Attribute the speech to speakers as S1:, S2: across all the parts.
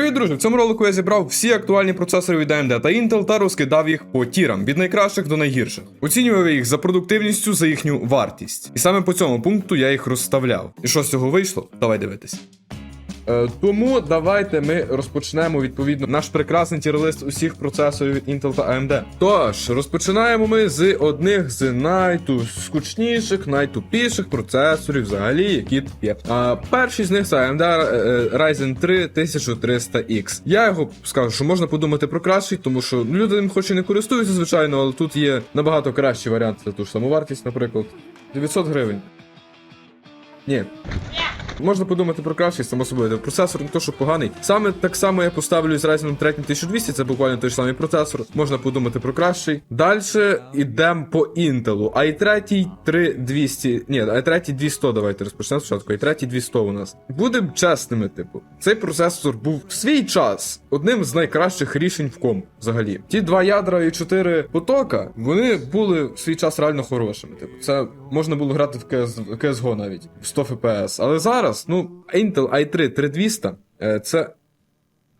S1: Привіт, друзі! В цьому ролику я зібрав всі актуальні процесори від AMD та Intel та розкидав їх по тірам від найкращих до найгірших. Оцінював їх за продуктивністю, за їхню вартість. І саме по цьому пункту я їх розставляв. І що з цього вийшло? Давай дивитись. Е, тому давайте ми розпочнемо відповідно наш прекрасний тір-лист усіх процесорів від Intel та AMD. Тож, розпочинаємо ми з одних з найтускучніших, найтупіших процесорів взагалі, які є. А, перший з них це AMD е, Ryzen 3 1300X. Я його скажу, що можна подумати про кращий, тому що люди ним хоч і не користуються, звичайно, але тут є набагато кращий варіант за ту ж саму вартість, наприклад, 900 гривень. Ні. Можна подумати про кращий, само собою. Процесор не то, що поганий. Саме так само я поставлю з Ryzen 3 1200, це буквально той ж самий процесор. Можна подумати про кращий. Далі йдемо по Intel. i3 3200. Ні, i3 200 давайте розпочнемо спочатку. i3 200 у нас. Будемо чесними, типу. Цей процесор був в свій час одним з найкращих рішень в ком взагалі. Ті два ядра і чотири потока, вони були в свій час реально хорошими. Типу, це можна було грати в CS, CSGO навіть в 100 FPS. Але зараз, ну, Intel i3 3200, е, це.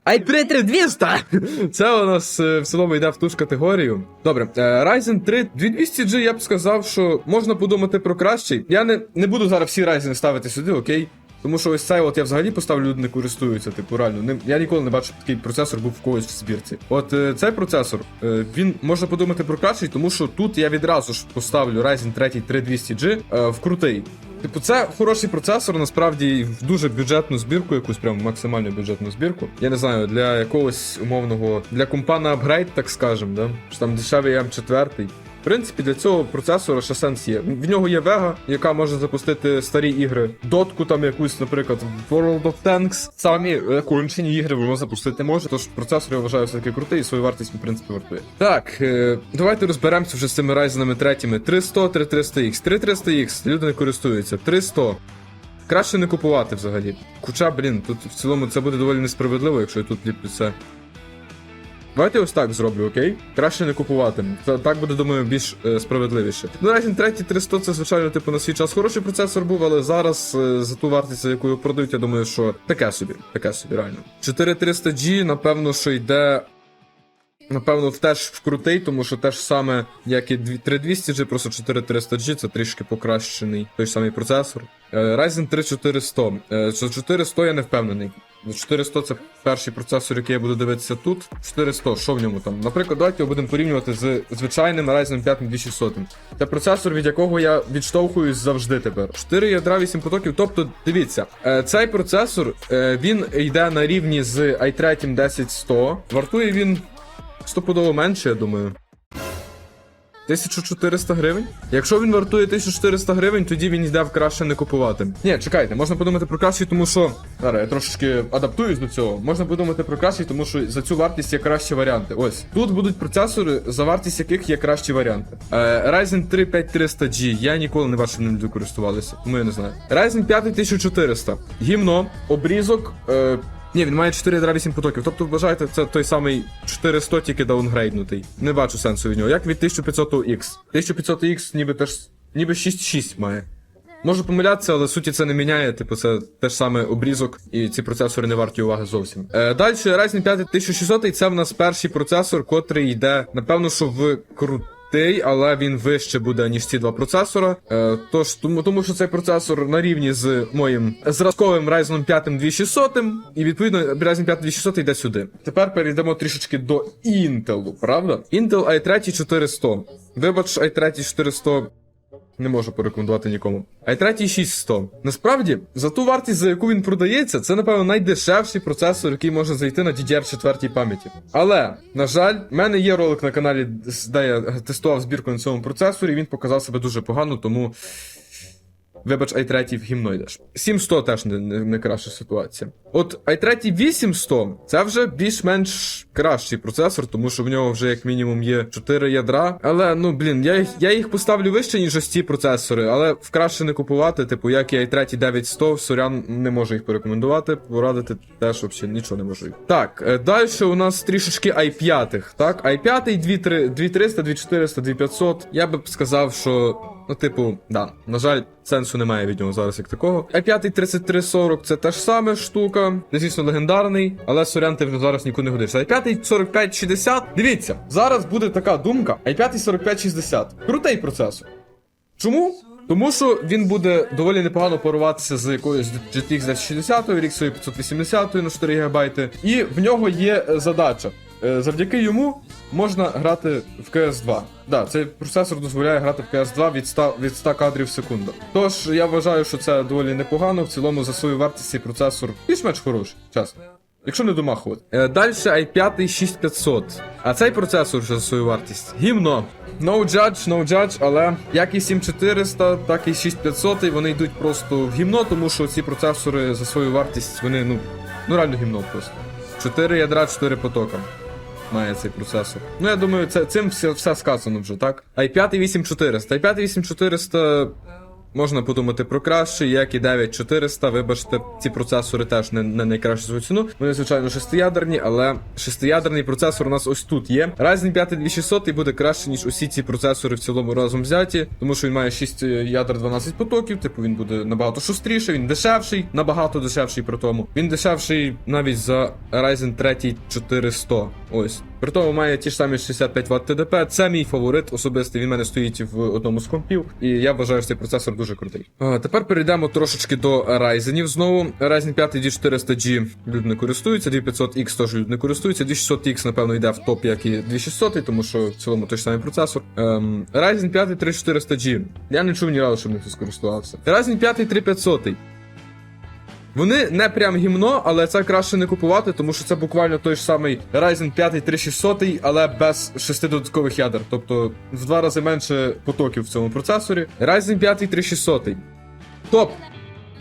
S1: i3 3200! Це у нас е, в цілому йде в ту ж категорію. Добре, е, Ryzen 3 2200G я б сказав, що можна подумати про кращий. Я не, не буду зараз всі Ryzen ставити сюди, окей? Тому що ось цей от я взагалі поставлю, люди не користуються, типу, реально. Ним, я ніколи не бачив, такий процесор був в когось в збірці. От е, цей процесор, е, він можна подумати про кращий, тому що тут я відразу ж поставлю Ryzen 3 3200G е, в крутий. Типу, це хороший процесор, насправді в дуже бюджетну збірку, якусь прям максимально бюджетну збірку. Я не знаю, для якогось умовного для компа на апгрейд, так скажем, да? Що там дешевий М4. В принципі, для цього процесора ще сенс є. В нього є Vega, яка може запустити старі ігри. Дотку там якусь, наприклад, World of Tanks. Самі кончені ігри воно запустити може. Тож процесор я вважаю все-таки крутий і свою вартість, в принципі, вартує. Так, е, давайте розберемося вже з цими райзенами третіми. 300, 3300X. 3300X, люди не користуються. 300. Краще не купувати взагалі. Хоча, блін, тут в цілому це буде доволі несправедливо, якщо я тут ліплю це. Давайте ось так зроблю, окей? Краще не купувати. Та, так буде, думаю, більш е, справедливіше. Ну, Ryzen 3 300 це, звичайно, типу, на свій час хороший процесор був, але зараз е, за ту вартість, яку його продають, я думаю, що таке собі, таке собі, реально. 4300G, напевно, що йде. Напевно, теж вкрутий, тому що те ж саме, як і 3200G, просто 4300G, це трішки покращений той самий процесор. Е, Ryzen 3 400. Е, 400 я не впевнений. 400 це перший процесор, який я буду дивитися тут. 400, що в ньому там? Наприклад, давайте його будемо порівнювати з звичайним Ryzen 5 2600. Це процесор, від якого я відштовхуюсь завжди тепер. 4 ядра, 8 потоків. Тобто, дивіться, е, цей процесор е, він йде на рівні з i3 10100. Вартує він стопудово менше, я думаю. 1400 гривень? Якщо він вартує 1400 гривень, тоді він йде в краще не купувати. Ні, чекайте, можна подумати про кращий, тому що. Зараз я трошечки адаптуюсь до цього. Можна подумати про кращий, тому що за цю вартість є кращі варіанти. Ось тут будуть процесори, за вартість яких є кращі варіанти. Е, Ryzen 3 5300G. Я ніколи не бачив ним користувалися, тому я не знаю. Ryzen 5 1400. Гімно, обрізок. Е, ні, він має 4 ядра 8 потоків. Тобто, вважаєте, це той самий 400 тільки даунгрейднутий. Не бачу сенсу від нього. Як від 1500X. 1500X ніби теж. ніби 6.6 має. Можу помилятися, але суті це не міняє. Типу, це теж саме обрізок, і ці процесори не варті уваги зовсім. Е, далі Ryzen 5 1600 це в нас перший процесор, котрий йде, напевно, що в крутий, але він вище буде, ніж ці два процесора. Е, тож, тому, тому що цей процесор на рівні з моїм зразковим Ryzen 5 2600, і відповідно Ryzen 5 2600 йде сюди. Тепер перейдемо трішечки до Intel, правда? Intel i3 400. Вибач, i3 400 не можу порекомендувати нікому. А й третій 6100. Насправді, за ту вартість, за яку він продається, це, напевно, найдешевший процесор, який може зайти на DDR4 пам'яті. Але, на жаль, в мене є ролик на каналі, де я тестував збірку на цьому процесорі, і він показав себе дуже погано, тому. Вибач, i3 в гімно йдеш. 700 теж не, не, не краща ситуація. От i3 800 це вже більш-менш кращий процесор, тому що в нього вже як мінімум є 4 ядра. Але ну блін, я їх я їх поставлю вище, ніж ось ці процесори, але краще не купувати, типу, як і i3 9100, сорян не можу їх порекомендувати, порадити теж взагалі нічого не можу. Так, е, далі у нас трішечки i5, так? i5 2300, 2400, 2500. Я би сказав, що Ну, типу, да, на жаль, сенсу немає від нього зараз як такого. i5 3340 це та ж саме штука. Це, звісно, легендарний, але сорян ти вже зараз нікуди не годишся. i5 4560. Дивіться, зараз буде така думка. i5 4560. Крутий процесор. Чому? Тому що він буде доволі непогано поруватися з якоюсь GTX 1060, RX 580 на 4 ГБ. І в нього є задача. Е, Завдяки йому можна грати в CS2. Да, цей процесор дозволяє грати в CS2 від 100, від 100 кадрів в секунду. Тож я вважаю, що це доволі непогано. В цілому за свою вартість цей процесор більш-менш хороший, чесно. Якщо не домахувати. Е, Далі i5 6500. А цей процесор вже за свою вартість. Гімно. No judge, no judge, але як і 7400, так і 6500, вони йдуть просто в гімно, тому що ці процесори за свою вартість, вони, ну, ну реально гімно просто. 4 ядра, 4 потока. Має цей процесор. Ну, я думаю, це, цим все, все сказано вже, так? i5 8400. i5 8400 Можна подумати про краще, як і 9400, вибачте, ці процесори теж не, не найкращі свою ціну. Вони, звичайно, шестиядерні, але шестиядерний процесор у нас ось тут є. Ryzen 5 2600 буде краще, ніж усі ці процесори в цілому разом взяті, тому що він має 6 ядер 12 потоків, типу він буде набагато шустріший, він дешевший, набагато дешевший при тому. Він дешевший навіть за Ryzen 3 4100. Ось. При тому має ті ж самі 65 Вт ТДП. Це мій фаворит особистий. Він в мене стоїть в одному з компів, і я вважаю, цей процесор дуже крутий. А, тепер перейдемо трошечки до Ryzen знову. Ryzen 5 D400G люди не користуються, 2500X теж люди не користуються. 2600X, напевно, йде в топ, як і 2600, тому що в цілому той самий процесор. Ем, Ryzen 5 3400G. Я не чув ні разу, щоб не хтось користувався. Ryzen 5 3500. Вони не прям гімно, але це краще не купувати, тому що це буквально той ж самий Ryzen 5 3600, але без 6 додаткових ядер, тобто в два рази менше потоків в цьому процесорі. Ryzen 5 3600. Топ!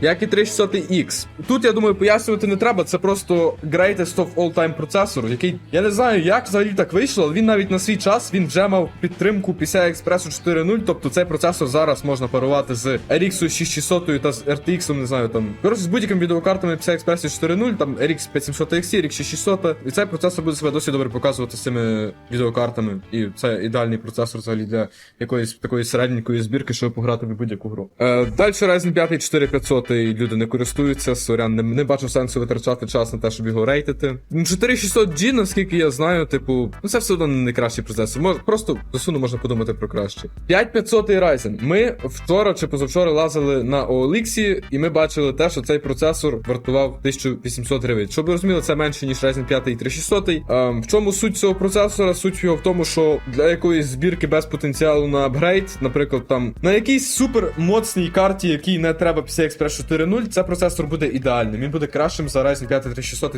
S1: Як і 3600X. Тут, я думаю, пояснювати не треба, це просто greatest of all time процесор, який. Я не знаю, як взагалі так вийшло, але він навіть на свій час він вже мав підтримку PCI Express 4.0, тобто цей процесор зараз можна парувати з RX 6600 та з RTX, не знаю, там. Коротше, з будь-якими відеокартами PCI Express 4.0, там RX 5700 XT, RX 6600, і цей процесор буде себе досить добре показувати з цими відеокартами. І це ідеальний процесор взагалі для якоїсь такої середньої збірки, щоб пограти в будь-яку гру. Е, далі Ryzen 5 4500 люди не користуються, сорян, не, не бачу сенсу витрачати час на те, щоб його рейтити. Ну, 4600G, наскільки я знаю, типу, ну це все одно не найкращий процесор. Мож, просто до суну можна подумати про краще. 5500 Ryzen. Ми вчора чи позавчора лазили на OLX, і ми бачили те, що цей процесор вартував 1800 гривень. Щоб ви розуміли, це менше, ніж Ryzen 5 3600. Ем, в чому суть цього процесора? Суть його в тому, що для якоїсь збірки без потенціалу на апгрейд, наприклад, там на якійсь супер моцній карті, якій не треба PCI Express 4.0, це процесор буде ідеальним. Він буде кращим за Ryzen 5 3600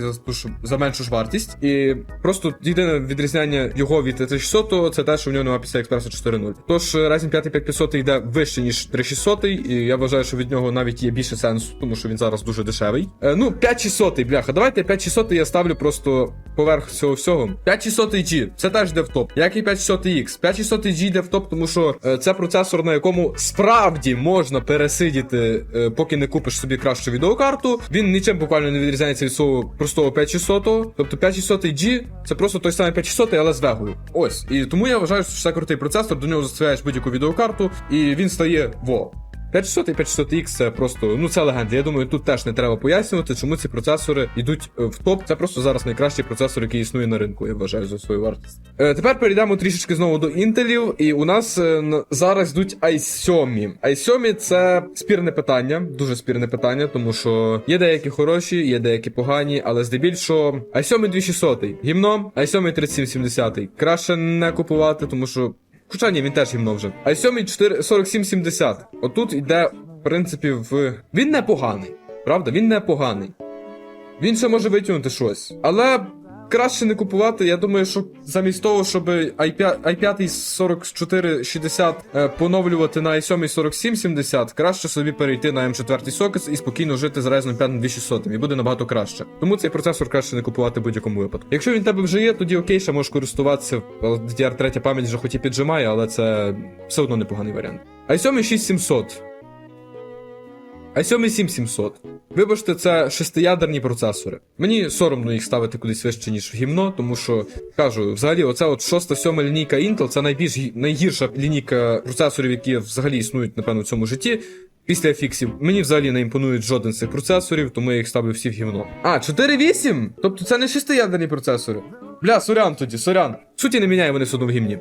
S1: за, меншу ж вартість. І просто єдине відрізняння його від 3600 це те, що в нього немає PCI Express 4.0. Тож е, Ryzen 5 5500 йде вище, ніж 3600, і я вважаю, що від нього навіть є більше сенсу, тому що він зараз дуже дешевий. Е, ну, 5600, бляха, давайте 5600 я ставлю просто поверх цього всього. 5600 G, це теж йде в топ. Як і 5600X. 5600 G йде в топ, тому що е, це процесор, на якому справді можна пересидіти, е, поки не купиш собі кращу відеокарту. Він нічим буквально не відрізняється від свого простого 5600. Тобто 5600 G це просто той самий 5600, але з вегою. Ось. І тому я вважаю, що це крутий процесор, до нього заставляєш будь-яку відеокарту, і він стає во. 5600 і 500X це просто, ну це легенда. Я думаю, тут теж не треба пояснювати, чому ці процесори йдуть е, в топ. Це просто зараз найкращий процесор, який існує на ринку, я вважаю за свою вартість. Е, тепер перейдемо трішечки знову до інтелів, і у нас е, зараз йдуть i7. i7 це спірне питання, дуже спірне питання, тому що є деякі хороші, є деякі погані, але здебільшого i7 2600, гімно, i7 3770. Краще не купувати, тому що Хоча ні, він теж гімно вже. А 7 4 4770. Отут йде, в принципі, в. Він непоганий. Правда, він непоганий. Він ще може витягнути щось. Але краще не купувати. Я думаю, що замість того, щоб i5, i5 4460 е, поновлювати на i7 4770, краще собі перейти на M4 сокет і спокійно жити з Ryzen 5 2600. І буде набагато краще. Тому цей процесор краще не купувати в будь-якому випадку. Якщо він в тебе вже є, тоді окей, ще можеш користуватися. DDR 3 пам'ять вже хоч і піджимає, але це все одно непоганий варіант. i7 6700. I7 7700. Вибачте, це шестиядерні процесори. Мені соромно їх ставити кудись вище, ніж в гімно, тому що кажу, взагалі, оця от шоста сьома лінійка Intel це найбільш найгірша лінійка процесорів, які взагалі існують, напевно, в цьому житті. Після фіксів мені взагалі не імпонують жоден з цих процесорів, тому я їх ставлю всі в гівно. А, 4.8? Тобто це не шестиядерні процесори. Бля, сорян тоді, сорян. Суті не міняє вони все в гімні.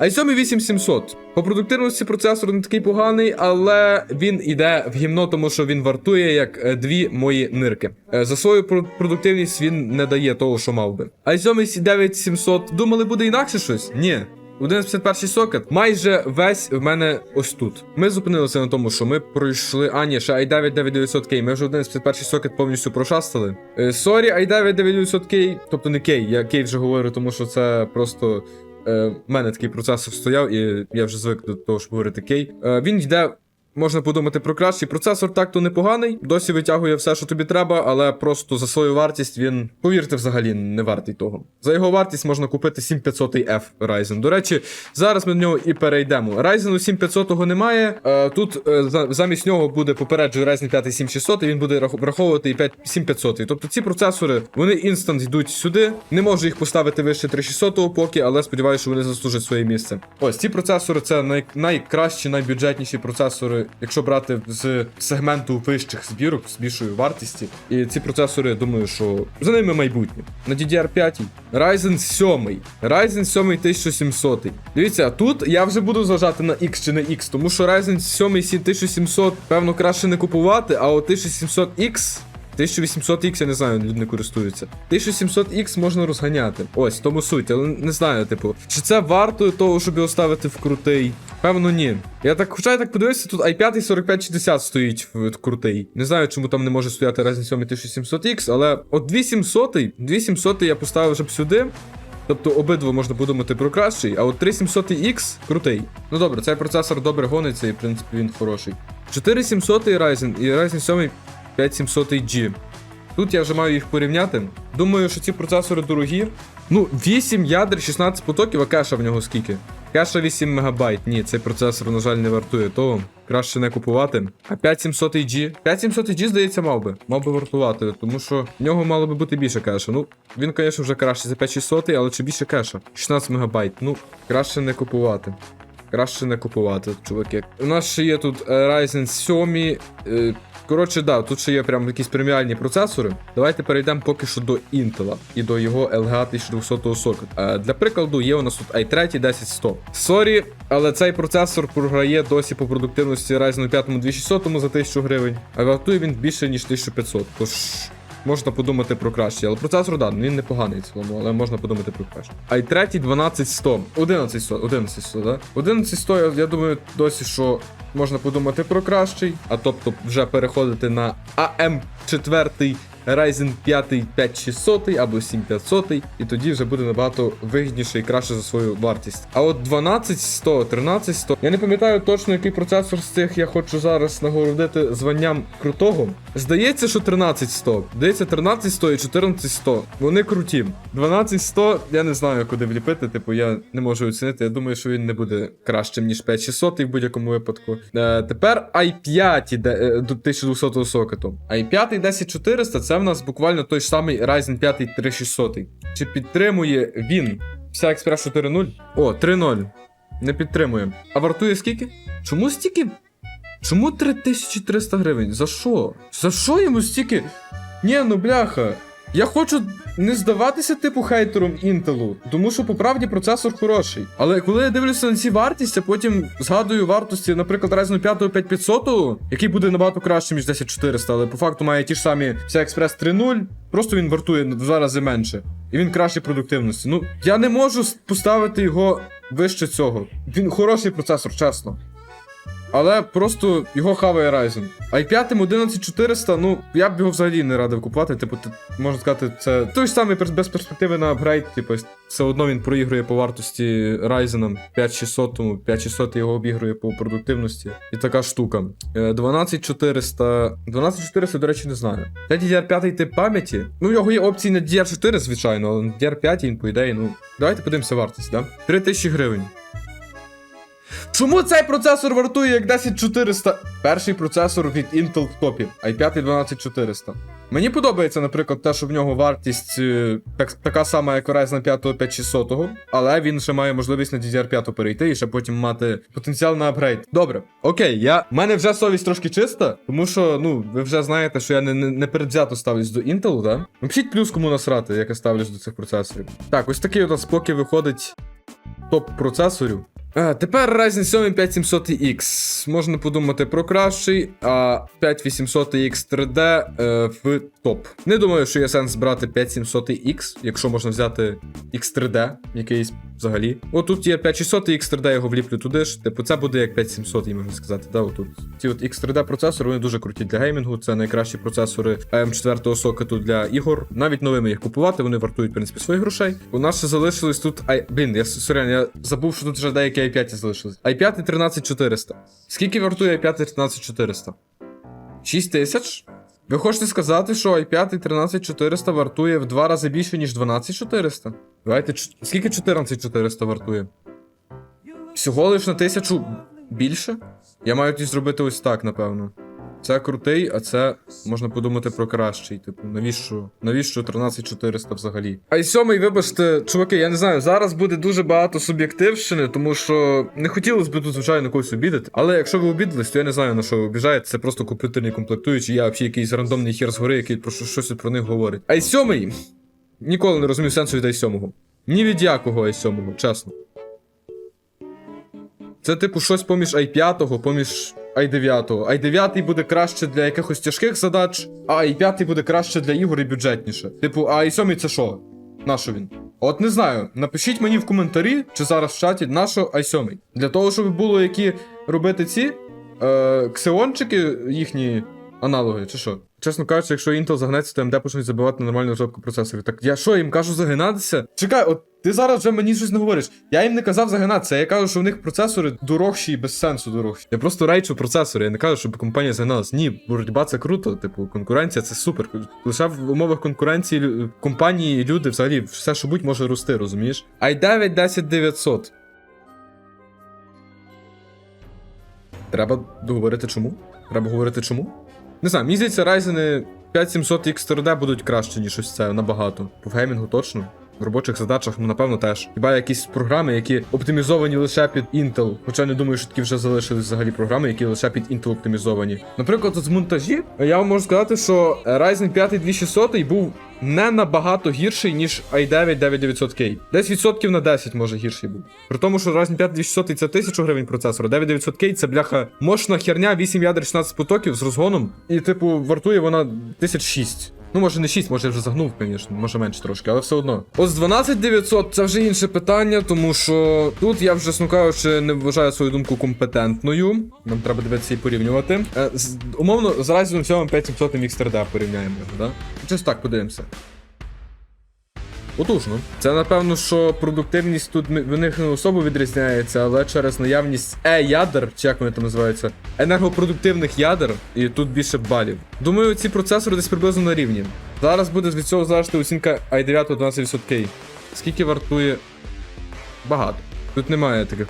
S1: i7 8700. По продуктивності процесор не такий поганий, але він іде в гімно, тому що він вартує як е, дві мої нирки. Е, За свою продуктивність він не дає того, що мав би. i7 9700. Думали, буде інакше щось? Ні. 151 сокет майже весь в мене ось тут. Ми зупинилися на тому, що ми пройшли. А, ні, ще i9 9900K. Ми вже 151 сокет повністю прошастили. Е, Сорі, i9 9900K, тобто не K, я K вже говорю, тому що це просто. У в мене такий процесор стояв, і я вже звик до того, щоб говорити K. Е, він йде. Можна подумати про кращий процесор, так то непоганий. Досі витягує все, що тобі треба, але просто за свою вартість він, повірте, взагалі не вартий того. За його вартість можна купити 7500F Ryzen. До речі, зараз ми до нього і перейдемо. Ryzen 7500 немає. Е, тут е, замість нього буде попереджую Ryzen 5 7600, і він буде рах- враховувати і 5 7500. Тобто ці процесори, вони інстант йдуть сюди. Не можу їх поставити вище 3600 поки, але сподіваюся, що вони заслужать своє місце. Ось ці процесори це най- найкращі, найбюджетніші процесори, якщо брати з сегменту вищих збірок з більшою вартості. І ці процесори, думаю, що за ними майбутнє. На DDR5 Ryzen 7. Ryzen 7 1700. Дивіться, тут я вже буду зважати на X чи не X, тому що Ryzen 7 1700, певно, краще не купувати, а от 1700X. 1800X, я не знаю, люди не користуються. 1700X можна розганяти. Ось, тому суть, але не знаю, типу, чи це варто того, щоб його ставити в крутий? Певно, ні. Я так, хоча я так подивився, тут i5 4560 стоїть в крутий. Не знаю, чому там не може стояти Ryzen 7 1700X, але от 2700, 2700 я поставив вже б сюди. Тобто обидва можна подумати про кращий, а от 3700X крутий. Ну добре, цей процесор добре гониться і в принципі він хороший. 4700 Ryzen і Ryzen 7 5700G. Тут я вже маю їх порівняти. Думаю, що ці процесори дорогі. Ну, 8 ядер, 16 потоків, а кеша в нього скільки? Кеша 8 МБ. Ні, цей процесор, на жаль, не вартує того. Краще не купувати. А 5700G. 5700G, здається, мав би. Мав би вартувати, тому що в нього мало би бути більше кеша. Ну, він, звісно, вже краще за 5600, але чи більше кеша? 16 МБ. Ну, краще не купувати. Краще не купувати, чуваки. У нас ще є тут Ryzen 7. Коротше, да, тут ще є прям якісь преміальні процесори. Давайте перейдемо поки що до Intel і до його LGA 1200 сокет. Для прикладу, є у нас тут i3 10100. Сорі, але цей процесор програє досі по продуктивності Ryzen 5 2600 за 1000 гривень, а вартує він більше, ніж 1500. Тож. Можна подумати про краще, але процесор, да, він непоганий в цілому, але можна подумати про краще. i3 12100. 1100, 1100, да? 1100, я, я думаю, досі, що можна подумати про кращий, а тобто вже переходити на AM4 Ryzen 5 5600 або 7500, і тоді вже буде набагато вигідніше і краще за свою вартість. А от 12100, 13100, я не пам'ятаю точно, який процесор з цих я хочу зараз нагородити званням крутого. Здається, що 13100. Здається, 13100 і 14100. Вони круті. 12100, я не знаю, куди вліпити, типу, я не можу оцінити. Я думаю, що він не буде кращим, ніж 5600 в будь-якому випадку. Е, тепер i5 е, до 1200 сокету. i5 10400 це в нас буквально той самий Ryzen 5 3600. Чи підтримує він вся Express 4.0? О, 3.0. Не підтримує. А вартує скільки? Чому стільки? Чому 3300 гривень? За що? За що йому стільки? Ні, ну бляха. Я хочу не здаватися типу хейтером Інтелу, тому що по правді процесор хороший. Але коли я дивлюся на ці вартість, а потім згадую вартості, наприклад, Ryzen 5 5500, який буде набагато кращим, ніж 10400, але по факту має ті ж самі PCI Express 3.0, просто він вартує в два рази менше. І він краще продуктивності. Ну, я не можу поставити його вище цього. Він хороший процесор, чесно. Але просто його хаває Ryzen. i5 11400, ну я б його взагалі не радив купувати. Типу, ти, можна сказати, це той самий без перспективи на апгрейд. Типу, все одно він проігрує по вартості Ryzen 5600, тому 5600 його обігрує по продуктивності. І така штука. Е, 12400. 12400, до речі, не знаю. Це DDR5 тип пам'яті. Ну, в нього є опції на DDR4, звичайно, але на DDR5 він, по ідеї, ну. Давайте подивимося вартість, да? 3000 гривень. Чому цей процесор вартує як 10400? Перший процесор від Intel в топі, i5 12400. Мені подобається, наприклад, те, що в нього вартість е, так, така сама, як у Ryzen 5 5600, але він ще має можливість на DDR5 перейти і ще потім мати потенціал на апгрейд. Добре, окей, я. У мене вже совість трошки чиста, тому що, ну, ви вже знаєте, що я не, не, не передвзято ставлюсь до Intel, да? Напишіть плюс кому насрати, як я ставлюсь до цих процесорів. Так, ось такий у нас поки виходить топ процесорів. А, тепер Ryzen 7 5700X. Можна подумати про кращий, а 5800X 3D е, в топ. Не думаю, що є сенс брати 5700X, якщо можна взяти X3D якийсь взагалі. От тут є 5600 і X3D, його вліплю туди ж. Типу, це буде як 5700, можна сказати. Да, отут. Ці от X3D процесори, вони дуже круті для геймінгу. Це найкращі процесори AM4 сокету для ігор. Навіть новими їх купувати, вони вартують, в принципі, своїх грошей. У нас ще залишилось тут. Ай, блін, я сорян, я забув, що тут вже деякі i5 залишились. i5 13400. Скільки вартує i5 13400? 6 тисяч? Ви хочете сказати, що i5 13400 вартує в два рази більше, ніж 12400? Давайте, скільки 14400 вартує? Всього лиш на тисячу більше? Я маю тоді зробити ось так, напевно. Це крутий, а це можна подумати про кращий. Типу, навіщо? Навіщо 13400 взагалі? А й сьомий, вибачте, чуваки, я не знаю, зараз буде дуже багато суб'єктивщини, тому що не хотілося б тут, звичайно, когось обідати. Але якщо ви обідались, то я не знаю на що ви обіжаєте. Це просто комп'ютерні комплектуючі, я взагалі якийсь рандомний хер згори, який про щось про них говорить. А й сьомий. Ніколи не розумів сенсу від i7. Ні від якого i7, чесно. Це, типу, щось поміж i5, поміж i9. i9 буде краще для якихось тяжких задач, а i5 буде краще для ігор і бюджетніше. Типу, а i7 це що? Нащо він? От не знаю. Напишіть мені в коментарі, чи зараз в чаті, нащо i7. Для того, щоб було які робити ці е, ксеончики їхні аналоги, чи що? Чесно кажучи, якщо Intel загнеться, то AMD почнуть забивати нормальну розробку процесорів. Так я що, їм кажу загинатися? Чекай, от ти зараз вже мені щось не говориш. Я їм не казав загинатися, я кажу, що в них процесори дорожчі і без сенсу дорожчі. Я просто рейчу процесори, я не кажу, щоб компанія загиналась. Ні, боротьба це круто, типу, конкуренція це супер. Лише в умовах конкуренції компанії, і люди взагалі все, що будь може рости, розумієш? i9 10900. Треба договорити чому? Треба говорити чому? Не знаю, мені здається, Ryzen 5700 X3D будуть краще, ніж ось це набагато. В геймінгу точно. В робочих задачах, ну напевно, теж. Хіба якісь програми, які оптимізовані лише під Intel. Хоча не думаю, що такі вже залишились взагалі програми, які лише під Intel оптимізовані. Наприклад, з монтажі я вам можу сказати, що Ryzen 5 2600 був не набагато гірший, ніж i9 9900K. Десь відсотків на 10 може гірший був. При тому, що Ryzen 5 2600 це 1000 гривень процесор, 9900K це бляха мощна херня, 8 ядер 16 потоків з розгоном. І, типу, вартує вона 1006. Ну, може не 6, може я вже загнув, звісно, може менше трошки, але все одно. Ось з 12900 це вже інше питання, тому що тут я вже, чесно кажучи, не вважаю свою думку компетентною. Нам треба дивитися і порівнювати. Е, з, умовно, з Ryzen 7 5700 X3D порівняємо його, да? Щось так подивимося. Потужно. Це напевно, що продуктивність тут в них не особо відрізняється, але через наявність е-ядер, чи як вони там називаються, енергопродуктивних ядер, і тут більше балів. Думаю, ці процесори десь приблизно на рівні. Зараз буде від цього залежати оцінка i9 12800K. Скільки вартує? Багато. Тут немає таких.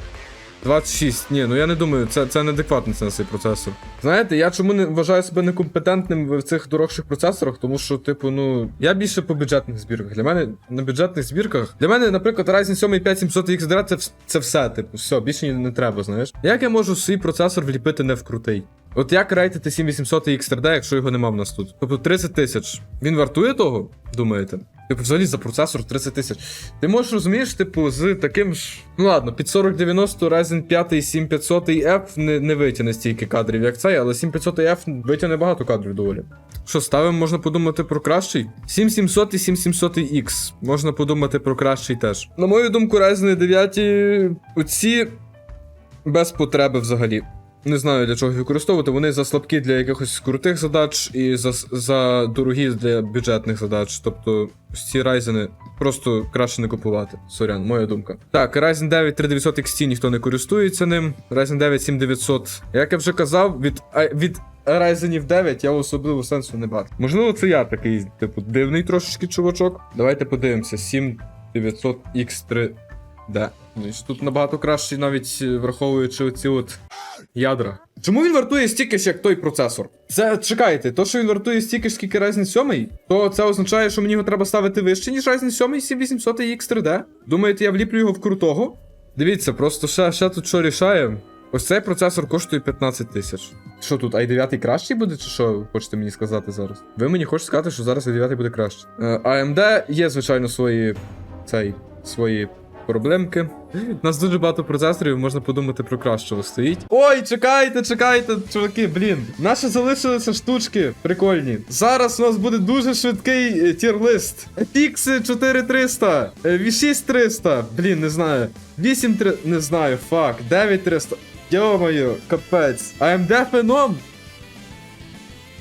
S1: 26. Ні, ну я не думаю, це, це неадекватний цей процесор. Знаєте, я чому не вважаю себе некомпетентним в цих дорогших процесорах, тому що, типу, ну, я більше по бюджетних збірках. Для мене на бюджетних збірках. Для мене, наприклад, Ryzen 7 5700 XDR це, це все, типу, все, більше не треба, знаєш. Як я можу свій процесор вліпити не в крутий? От як рейтити 7800 X3D, якщо його нема в нас тут? Тобто 30 тисяч. Він вартує того, думаєте? Типу, взагалі за процесор 30 тисяч. Ти можеш розумієш, типу, з таким ж. Ну ладно, під 4090 Ryzen 5 7500F не, не витягне стільки кадрів, як цей, але 7500F витягне багато кадрів доволі. Що, ставимо, можна подумати про кращий? 7700 і 7700X. Можна подумати про кращий теж. На мою думку, Ryzen 9 оці без потреби взагалі. Не знаю для чого їх використовувати. Вони за слабкі для якихось крутих задач і за, за дорогі для бюджетних задач. Тобто ці Ryzen просто краще не купувати. Сорян, моя думка. Так, Ryzen 9 3900 XT ніхто не користується ним. Ryzen 9 7900. Як я вже казав, від, від Ryzen 9 я особливо сенсу не бачу. Можливо, це я такий, типу, дивний трошечки чувачок. Давайте подивимося. 7900 X3D. Ну, і ж Тут набагато краще, навіть е, враховуючи оці от ядра. Чому він вартує стільки ж, як той процесор? Це чекайте, то, що він вартує стільки ж, скільки Ryzen 7, то це означає, що мені його треба ставити вище, ніж Ryzen 7 7800 X 3D. Думаєте, я вліплю його в крутого? Дивіться, просто ще, ще тут що рішає. Ось цей процесор коштує 15 тисяч. Що тут, i9 кращий буде, чи що хочете мені сказати зараз? Ви мені хочете сказати, що зараз i9 буде краще. Е, AMD є, звичайно, свої. цей, свої проблемки. У нас дуже багато процесорів, можна подумати про кращого стоїть. Ой, чекайте, чекайте, чуваки, блін. Наші залишилися штучки прикольні. Зараз у нас буде дуже швидкий е, тір-лист. FX 4300, е, V6 300, блін, не знаю. 8 3... не знаю, фак, 9 300. Йо-моє, капець. AMD Phenom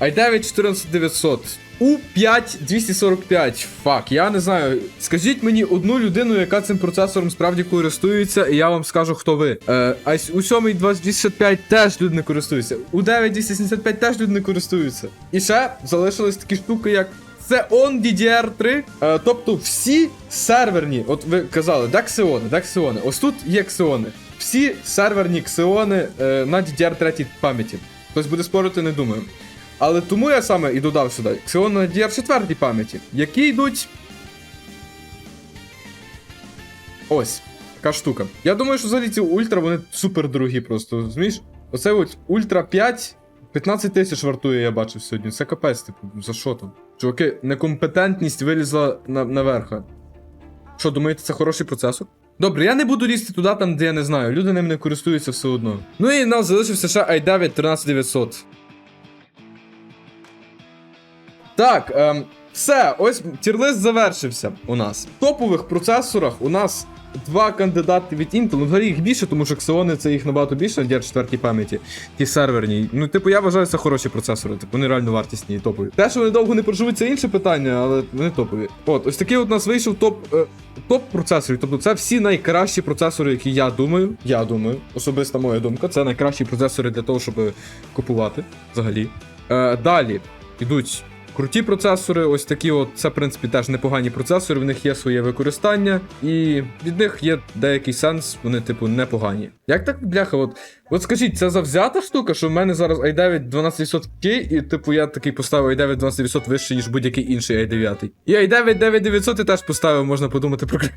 S1: i9 14900. U5 245. Фак, я не знаю. Скажіть мені одну людину, яка цим процесором справді користується, і я вам скажу, хто ви. Е, а у 7 265 теж люди не користуються. У 9 275 теж люди не користуються. І ще залишились такі штуки, як Xeon DDR3. Е, тобто всі серверні, от ви казали, де Xeon, де Xeon? Ось тут є Xeon. Всі серверні Xeon е, на DDR3 пам'яті. Хтось буде спорити, не думаю. Але тому я саме і додав сюди Xeon на DR4 пам'яті, які йдуть. Ось, така штука. Я думаю, що взагалі ці ультра вони супер дорогі просто. Розумієш? Оце от Ультра 5 15 тисяч вартує, я бачив сьогодні. Це капець, типу, за що там? Чуваки, некомпетентність вилізла на, наверха. Що, думаєте, це хороший процесор? Добре, я не буду лізти туди, там, де я не знаю. Люди ним не користуються все одно. Ну і в нас залишився ще i9 13900. Так, ем, все, ось тірлист завершився у нас. В топових процесорах у нас два кандидати від Intel. Ну, взагалі їх більше, тому що Xeon це їх набагато більше на DDR4 пам'яті, ті серверні. Ну, типу, я вважаю, це хороші процесори, типу, вони реально вартісні і топові. Те, що вони довго не проживуть, це інше питання, але вони топові. От, ось такий от у нас вийшов топ. Е, Топ процесорів, тобто це всі найкращі процесори, які я думаю. Я думаю, особиста моя думка, це найкращі процесори для того, щоб купувати взагалі. Е, далі йдуть круті процесори, ось такі, от це, в принципі, теж непогані процесори, в них є своє використання, і від них є деякий сенс, вони, типу, непогані. Як так, бляха, от, от скажіть, це завзята штука, що в мене зараз i9 12900K, і, типу, я такий поставив i9 12900 вище, ніж будь-який інший i9. І i9 9900 я теж поставив, можна подумати про.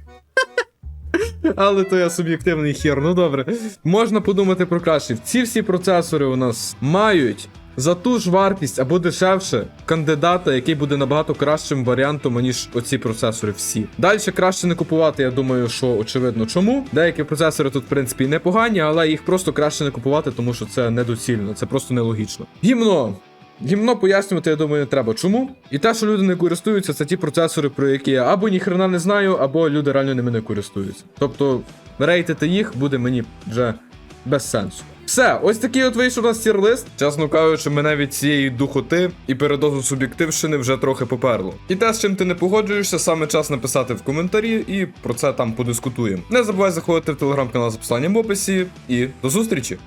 S1: Але то я суб'єктивний хер, ну добре. Можна подумати про краще. Ці всі процесори у нас мають за ту ж вартість або дешевше кандидата, який буде набагато кращим варіантом, ніж оці процесори всі. Далі краще не купувати, я думаю, що очевидно чому. Деякі процесори тут, в принципі, непогані, але їх просто краще не купувати, тому що це недоцільно, це просто нелогічно. Гімно. Гімно пояснювати, я думаю, не треба. Чому? І те, що люди не користуються, це ті процесори, про які я або ніхрена не знаю, або люди реально ними не користуються. Тобто, рейтити їх буде мені вже без сенсу. Все, ось такий от вийшов у нас тір-лист. Чесно кажучи, мене від цієї духоти і передозу суб'єктивщини вже трохи поперло. І те, з чим ти не погоджуєшся, саме час написати в коментарі і про це там подискутуємо. Не забувай заходити в телеграм-канал за посиланням в описі. І до зустрічі!